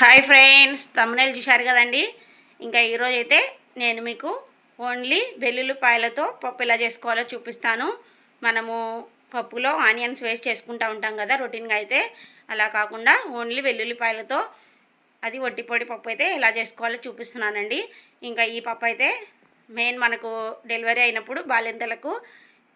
Hi friends తమ్మునేలు చూశారు కదండి? ఇంకా ఈరోజు అయితే నేను మీకు ఓన్లీ వెల్లుల్లిపాయలతో పప్పు ఎలా చేసుకోవాలో చూపిస్తాను. మనము పప్పులో ఆనియన్స్ వేస్ట్ చేసుకుంటూ ఉంటాం కదా రొటీన్గా అయితే. అలా కాకుండా ఓన్లీ వెల్లుల్లిపాయలతో అది వట్టిపొడి పప్పు అయితే ఎలా చేసుకోవాలో చూపిస్తున్నానండి. ఇంకా ఈ పప్పు అయితే మెయిన్ మనకు డెలివరీ అయినప్పుడు బాలింతలకు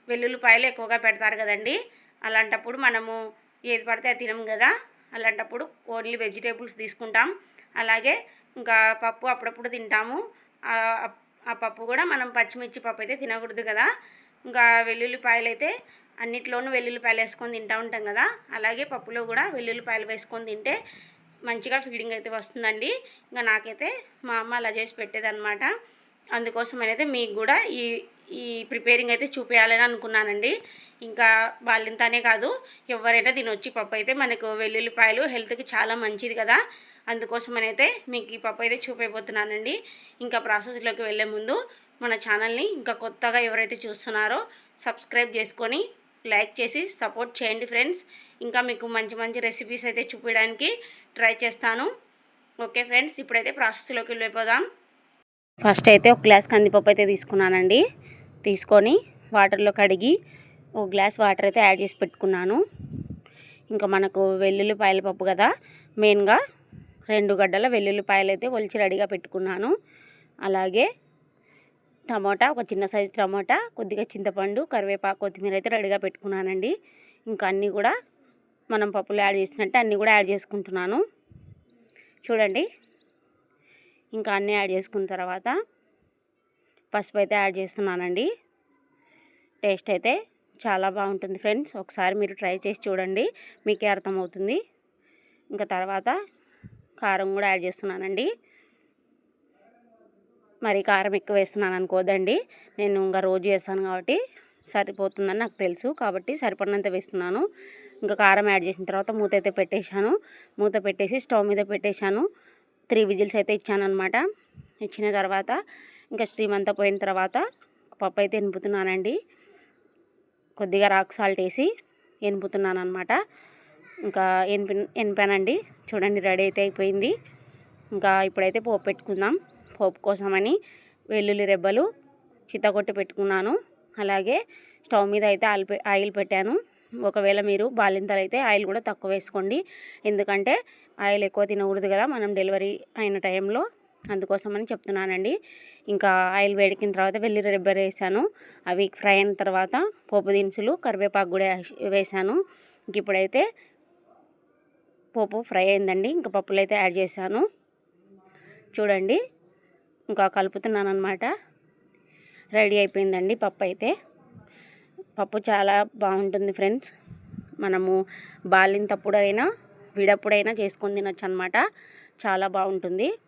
వెల్లుల్లిపాయలు ఎక్కువగా పెడతారు కదండి. అలాంటప్పుడు మనము ఏది పడితే అది తినం కదా. అలాంటప్పుడు ఓన్లీ వెజిటేబుల్స్ తీసుకుంటాం. అలాగే ఇంకా పప్పు అప్పుడప్పుడు తింటాము. ఆ- పప్పు కూడా మనం పచ్చిమిర్చి పప్పు అయితే తినకూడదు కదా. ఇంకా వెల్లుల్లిపాయలు అయితే అన్నిట్లోనూ వెల్లుల్లిపాయలు వేసుకొని తింటూ ఉంటాం కదా. అలాగే పప్పులో కూడా వెల్లుల్లిపాయలు వేసుకొని తింటే మంచిగా ఫీడింగ్ అయితే వస్తుందండి. ఇంకా నాకైతే మా అమ్మ అలా చేసి పెట్టేదన్నమాట. అందుకోసం అయితే మీకు కూడా ఈ ఈ ప్రిపేరింగ్ అయితే చూపించాలని అనుకున్నానండి. ఇంకా వాళ్ళింతనే కాదు ఎవరైనా తినొచ్చి పప్పు అయితే. మనకు వెల్లుల్లిపాయలు హెల్త్కి చాలా మంచిది కదా. అందుకోసమనైతే మీకు ఈ పప్పు అయితే చూపించబోతున్నానండి ఇంకా ప్రాసెస్లోకి వెళ్ళే ముందు మన ఛానల్ని ఇంకా కొత్తగా ఎవరైతే చూస్తున్నారో సబ్స్క్రైబ్ చేసుకొని లైక్ చేసి సపోర్ట్ చేయండి ఫ్రెండ్స్. ఇంకా మీకు మంచి మంచి రెసిపీస్ అయితే చూపించడానికి ట్రై చేస్తాను. ఓకే ఫ్రెండ్స్ ఇప్పుడైతే ప్రాసెస్లోకి వెళ్ళిపోదాం. ఫస్ట్ అయితే ఒక గ్లాస్ కందిపప్పు అయితే తీసుకున్నానండి. తీసుకొని వాటర్లో కడిగి ఒక గ్లాస్ వాటర్ అయితే యాడ్ చేసి పెట్టుకున్నాను. ఇంకా మనకు వెల్లుల్లిపాయల పప్పు కదా మెయిన్గా రెండు గడ్డల వెల్లుల్లిపాయలు అయితే ఒలిచి రెడీగా పెట్టుకున్నాను. అలాగే టమోటా ఒక చిన్న సైజు టమోటా కొద్దిగా చింతపండు కరివేపాకు కొత్తిమీర అయితే రెడీగా పెట్టుకున్నానండి. ఇంకా అన్నీ కూడా మనం పప్పులు యాడ్ చేసినట్టే అన్నీ కూడా యాడ్ చేసుకుంటున్నాను. చూడండి ఇంకా అన్నీ యాడ్ చేసుకున్న తర్వాత పసుపు అయితే యాడ్ చేస్తున్నానండి. టేస్ట్ అయితే చాలా బాగుంటుంది ఫ్రెండ్స్. ఒకసారి మీరు ట్రై చేసి చూడండి. మీకే అర్థమవుతుంది. ఇంకా తర్వాత కారం కూడా యాడ్ చేస్తున్నానండి. మరి కారం ఎక్కువ వేస్తున్నాను అనుకోదండి. నేను ఇంకా రోజు చేస్తాను కాబట్టి సరిపోతుందని నాకు తెలుసు. కాబట్టి సరిపడినంత వేస్తున్నాను. ఇంకా కారం యాడ్ చేసిన తర్వాత మూత అయితే పెట్టేశాను. మూత పెట్టేసి స్టవ్ మీద పెట్టేశాను. త్రీ విజిల్స్ అయితే ఇచ్చాను అనమాట ఇచ్చిన తర్వాత ఇంకా స్ట్రీమ్ అంతా పోయిన తర్వాత పప్పు అయితే ఎనుపుతున్నానండి. కొద్దిగా రాక్ సాల్ట్ వేసి ఎనుపుతున్నాను అనమాట ఇంకా ఎనిపి ఎనిపానండి. చూడండి రెడీ అయితే అయిపోయింది. ఇంకా ఇప్పుడైతే పోపు పెట్టుకుందాం. పోపు కోసమని వెల్లుల్లి రెబ్బలు చిత్తగొట్టి పెట్టుకున్నాను. అలాగే స్టవ్ మీద అయితే ఆయిల్ పె- ఆయిల్ పెట్టాను. ఒకవేళ మీరు బాలింతలు అయితే ఆయిల్ కూడా తక్కువ వేసుకోండి. ఎందుకంటే ఆయిల్ ఎక్కువ తినకూడదు కదా మనం డెలివరీ అయిన టైంలో. అందుకోసమని చెప్తున్నానండి. ఇంకా ఆయిల్ వేడికిన తర్వాత వెల్లుల్లి రిబ్బర్ వేసాను. అవి ఫ్రై అయిన తర్వాత పోపు దినుసులు కరివేపాకు కూడా వేసి- వేసాను. ఇంక ఇప్పుడైతే పోపు ఫ్రై అయిందండి. ఇంకా పప్పులు అయితే యాడ్ చేశాను. చూడండి ఇంకా కలుపుతున్నాను అనమాట రెడీ అయిపోయిందండి పప్పు అయితే. పప్పు చాలా బాగుంటుంది ఫ్రెండ్స్. మనము బాలింతప్పుడైనా విడప్పుడైనా చేసుకొని తినొచ్చు అనమాట చాలా బాగుంటుంది.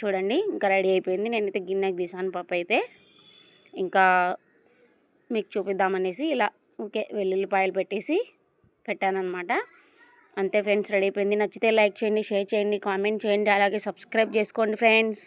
చూడండి ఇంకా రెడీ అయిపోయింది. నేనైతే గిన్నెకి తీసాను పప్పు అయితే. ఇంకా మీకు చూపిద్దామనేసి ఇలా ఓకే వెల్లుల్లిపాయలు పెట్టేసి పెట్టానమాట అంతే ఫ్రెండ్స్ రెడీ అయిపోయింది. నచ్చితే లైక్ చేయండి షేర్ చేయండి కామెంట్ చేయండి. అలాగే సబ్స్క్రైబ్ చేసుకోండి ఫ్రెండ్స్.